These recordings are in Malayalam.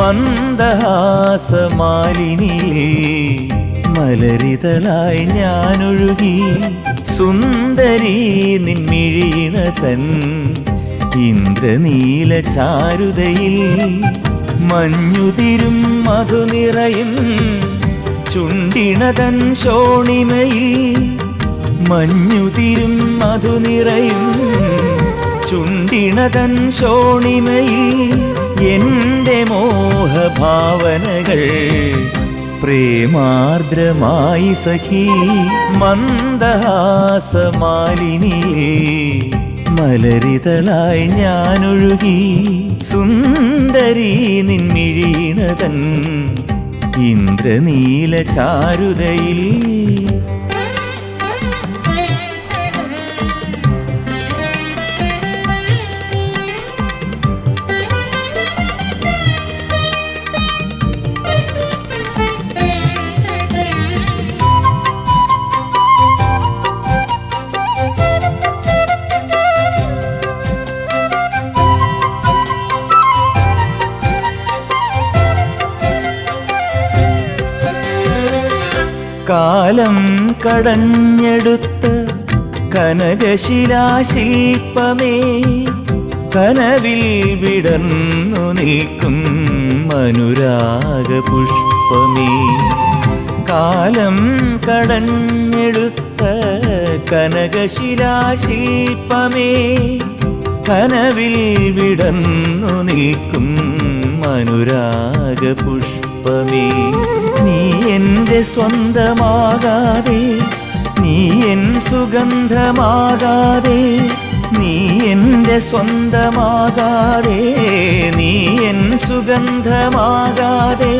മന്ദഹാസമാലിനിയിൽ മലരിതലായി ഞാനൊഴുകി സുന്ദരി നിൻമിഴീണ തൻ ഇന്ദ്രനീല ചാരുതയിൽ മഞ്ഞുതിരും മധുനിറയും ചുണ്ടിണതൻ ശോണിമയിൽ. മഞ്ഞുതിരും മധുനിറയും ചുണ്ടിണതൻ ശോണിമയിൽ എന്റെ മോഹഭാവനകൾ പ്രേമാർദ്രമായി സഖി മന്ദഹാസമാലിനി മലരിതളായി ഞാനൊഴുകി സുന്ദരി നിൻമിഴീണതൻ ഇന്ദ്രനീല ചാരുതയിൽ കാലം കടഞ്ഞെടുത്ത കനകശിലാശില്പമേ കനവിൽ വിടർന്നു നിൽക്കും മനുരാഗപുഷ്പമേ കാലം കടഞ്ഞെടുത്ത കനകശിലാശില്പമേ കനവിൽ വിടർന്നു നിൽക്കും അനുരാഗ പുഷ്പമേ നീ എന്റെ സ്വന്തമാകാതെ നീ എൻ സുഗന്ധമാകാതെ നീ എന്റെ സ്വന്തമാകാതെ നീ എൻ സുഗന്ധമാകാതെ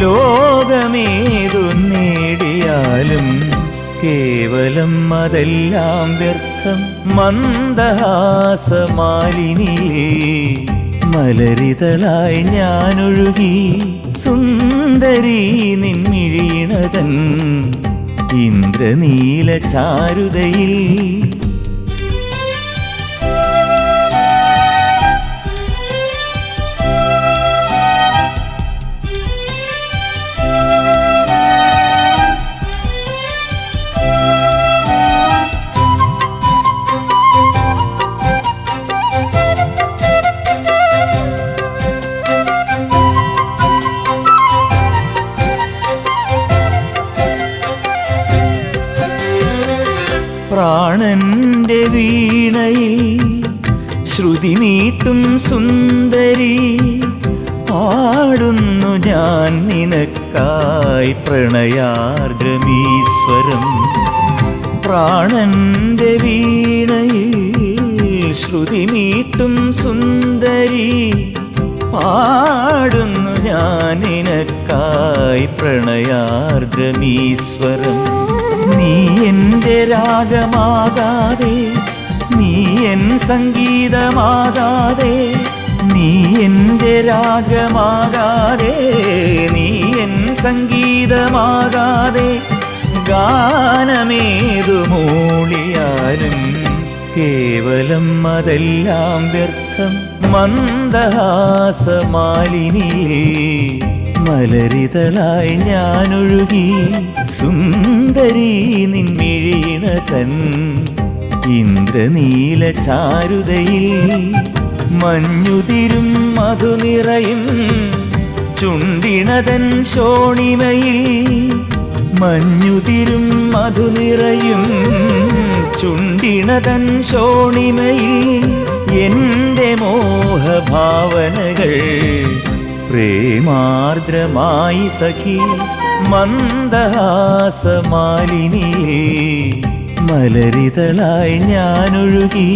ലോകമേതു നേടിയാലും കേവലം അതെല്ലാം വ്യർത്ഥം. മന്ദഹാസമാലിനിയിൽ മലരിതളായി ഞാനൊഴുകി സുന്ദരി നിൻമിഴീണതൻ ഇന്ദ്രനീല ചാരുതയിൽ പ്രാണന്റെ വീണയിൽ ശ്രുതി നീട്ടും സുന്ദരി. പാടുന്നു ഞാൻ നിനക്കായി പ്രണയാർദ്രമീശ്വരം. പ്രാണന്റെ വീണയിൽ ശ്രുതി നീട്ടും സുന്ദരി. പാടുന്നു ഞാൻ നിനക്കായി പ്രണയാർദ്രമീശ്വരം. രാഗമാകാതെ നീ എൻ സംഗീതമാകാതെ നീ എന്റെ രാഗമാകാതെ നീ എൻ സംഗീതമാകാതെ ഗാനമേതു മൂളിയാലും കേവലം അതെല്ലാം വ്യർത്ഥം മന്ദഹാസമാലിനിയിൽ മലരിതളായി ഞാനൊഴുകി സുന്ദരി നിന്മിഴീണ തൻ ഇന്ദ്രനീല ചാരുതയിൽ മഞ്ഞുതിരും മധുനിറയും ചുണ്ടിണതൻ ശോണിമയിൽ മഞ്ഞുതിരും മധുനിറയും ചുണ്ടിണതൻ ശോണിമയിൽ എന്റെ മോഹഭാവനകൾ പ്രേമാർദ്രമായി സഖി മന്ദഹാസമാലിനിയിൽ മലരിതളായി ഞാനൊഴുകി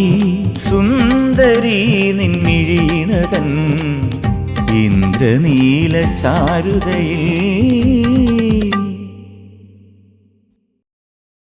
സുന്ദരി നിൻമിഴീണതൻ ഇന്ദ്രനീല ചാരുതയിൽ